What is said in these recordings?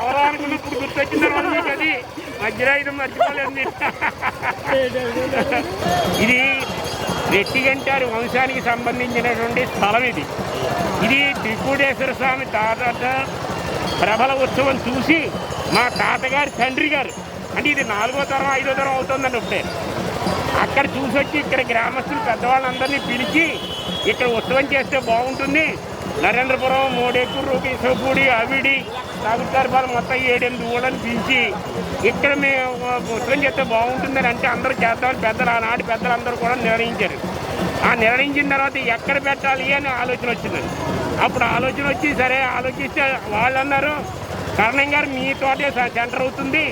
ఎవరో అనుకున్న ఇప్పుడు గుర్తొచ్చిన తర్వాత మీకు అది మధ్యరాయుధం మర్చిపోలేదు ఇది రెట్టిగంటారు వంశానికి సంబంధించినటువంటి స్థలం ఇది. ఇది త్రిపూడేశ్వర స్వామి తాత ప్రబల ఉత్సవం చూసి మా తాతగారి తండ్రి గారు అంటే ఇది నాలుగో తరం ఐదో తరం అవుతుందండి ఇప్పుడే. అక్కడ చూసి వచ్చి ఇక్కడ గ్రామస్తులు పెద్దవాళ్ళందరినీ పిలిచి ఇక్కడ ఉత్సవం చేస్తే బాగుంటుంది. నరేంద్రపురం మోడేకూరు ఇసపూడి అవిడి సాగుతారుపాలెం మొత్తం ఏడెనిమిది ఊళ్ళని పిలిచి ఇక్కడ మేము ఉత్సవం చేస్తే బాగుంటుందని అంటే అందరూ చేద్దామని పెద్దలు ఆనాటి పెద్దలు అందరూ కూడా నిర్ణయించారు. ఆ నిర్ణయించిన తర్వాత ఎక్కడ పెట్టాలి అని ఆలోచన వచ్చిందండి. అప్పుడు ఆలోచన వచ్చి సరే ఆలోచిస్తే వాళ్ళు అన్నారు కరణం గారు మీ తోటే సెంటర్ అవుతుంది.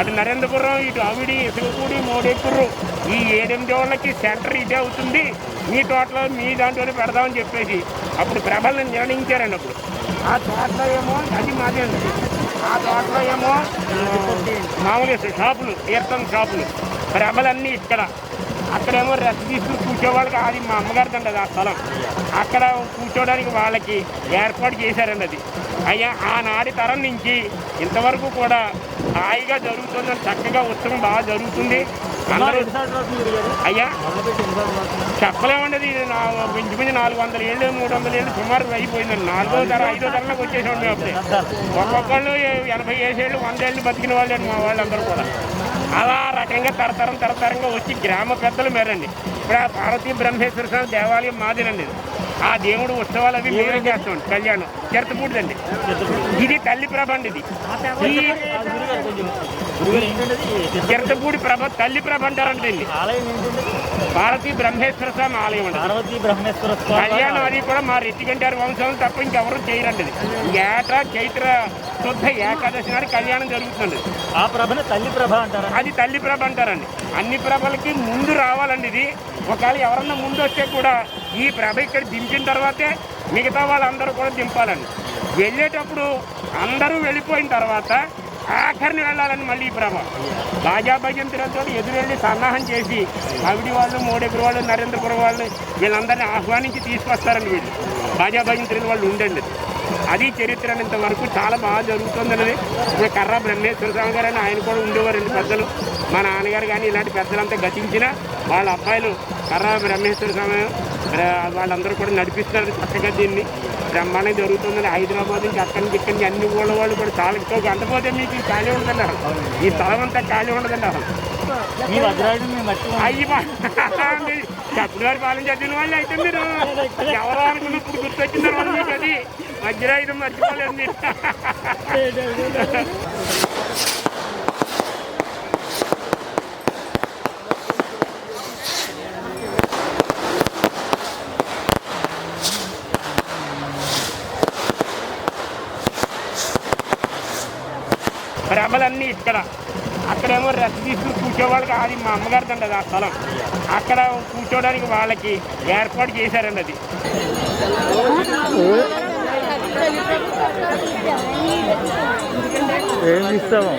అటు నరేంద్రపురం ఇటు అవిడి ఇసుకపూడి మోడేకుర్రు ఈ ఏడెనిమిది వాళ్ళకి సెంటర్ ఇదే అవుతుంది. మీ తోటలో మీ దాంట్లోనే పెడదామని చెప్పేసి. అప్పుడు ప్రభలను నిర్ణయించారండి అప్పుడు. ఆ తోటలో ఏమో అది మాదే అండి. ఆ తోటలో ఏమో మామూలుగా షాపులు తీర్థం షాపులు. ప్రభలన్నీ ఇక్కడ. అక్కడేమో రెస్ట్ తీసుకుని కూర్చోవాళ్ళకి అది మా అమ్మగారిది అండి అది ఆ స్థలం. అక్కడ కూర్చోడానికి వాళ్ళకి ఏర్పాటు చేశారండి అది. అయ్యా ఆనాటి తరం నుంచి ఇంతవరకు కూడా హాయిగా జరుగుతుందని చక్కగా ఉత్సవం బాగా జరుగుతుంది. అయ్యా? చెప్పలేమండి నా ఇంచుమించు నాలుగు వందల ఏళ్ళు మూడు వందల ఏళ్ళు సుమారు అయిపోయిందండి. నాలుగో తరం ఐదో తరంలోకి వచ్చేసాం మేము అప్పుడే ఒక్కొక్కళ్ళు ఎనభై ఏళ్ళు వంద ఏళ్ళు బతికిన వాళ్ళే మా వాళ్ళందరూ కూడా. అలా రకంగా తరతరం తరతరంగా వచ్చి గ్రామ పెద్దలు మేరండి ఇప్పుడు ఆ పార్వతీ బ్రహ్మేశ్వర స్వామి దేవాలయం మాదిరండి ఇది. ఆ దేవుడు ఉత్సవాలు అవి మేమే చేస్తాం కళ్యాణం. చిరతపూడిదండి ఇది తల్లి ప్రభ అండి ఇది చిరతపూడి ప్రభ తల్లి ప్రభ అంటారంటే పార్వతీ బ్రహ్మేశ్వర స్వామి ఆలయం అండి. బ్రహ్మేశ్వర కళ్యాణం అది కూడా మా రెట్టిగంటారు వంశం తప్ప ఇంకెవరు చేయరండి ఏటా చైత్ర శుద్ధ ఏకాదశి నాడు కళ్యాణం జరుగుతుంది. ఆ ప్రభను తల్లి ప్రభ అంటారా? అది తల్లి ప్రభ అంటారండి. అన్ని ప్రభలకి ముందు రావాలండి ఇది. ఒకవేళ ఎవరన్నా ముందు వస్తే కూడా ఈ ప్రభ ఇక్కడ దింపిన తర్వాతే మిగతా వాళ్ళందరూ కూడా దింపాలండి వెళ్ళేటప్పుడు అందరూ వెళ్ళిపోయిన తర్వాత ఆఖరిని వెళ్ళాలని మళ్ళీ ఈ ప్రభ. బాజా భజంతులతో ఎదురెళ్ళి సన్నాహం చేసి అవిడి వాళ్ళు మోడెగురు వాళ్ళు నరేంద్రపురం వాళ్ళు వీళ్ళందరినీ ఆహ్వానించి తీసుకొస్తారండి వీళ్ళు. బాజా భజంతులు వాళ్ళు ఉండండి. అది చరిత్ర ఇంతవరకు చాలా బాగా జరుగుతుందన్నది. ఇప్పుడు కర్ర బ్రహ్మేశ్వర స్వామి గారు అని ఆయన కూడా ఉండేవారండి పెద్దలు. మా నాన్నగారు కానీ ఇలాంటి పెద్దలంతా గతించిన వాళ్ళ అబ్బాయిలు కర్ర బ్రహ్మేశ్వర స్వామి వాళ్ళందరూ కూడా నడిపిస్తున్నారు చక్కగా దీన్ని. బ్రహ్మాండం జరుగుతుందని హైదరాబాద్ నుంచి అక్కడి నుంచి ఇక్కడి నుంచి అన్ని ఊళ్ళ వాళ్ళు కూడా చాలా ఎక్కువ గంటపోతే మీకు ఈ ఖాళీ ఉండదండి అసలు ఈ స్థలం అంతా ఖాళీ ఉండదండి అసలు అయ్యి పాలన చదివిన వాళ్ళు అయితే మీరు ఎవరో అనుకున్న ఇప్పుడు గుర్తొచ్చిన తర్వాత అది వజ్రాయుధం మర్చిపోలేదు మీరు ఇక్కడ. అక్కడేమో రెస్ట్ తీసుకుని కూర్చోవాళ్ళకి అది మా అమ్మగారిది అండి అది ఆ స్థలం. అక్కడ కూర్చోడానికి వాళ్ళకి ఏర్పాటు చేశారండి అది. ఏమి ఇస్తాము?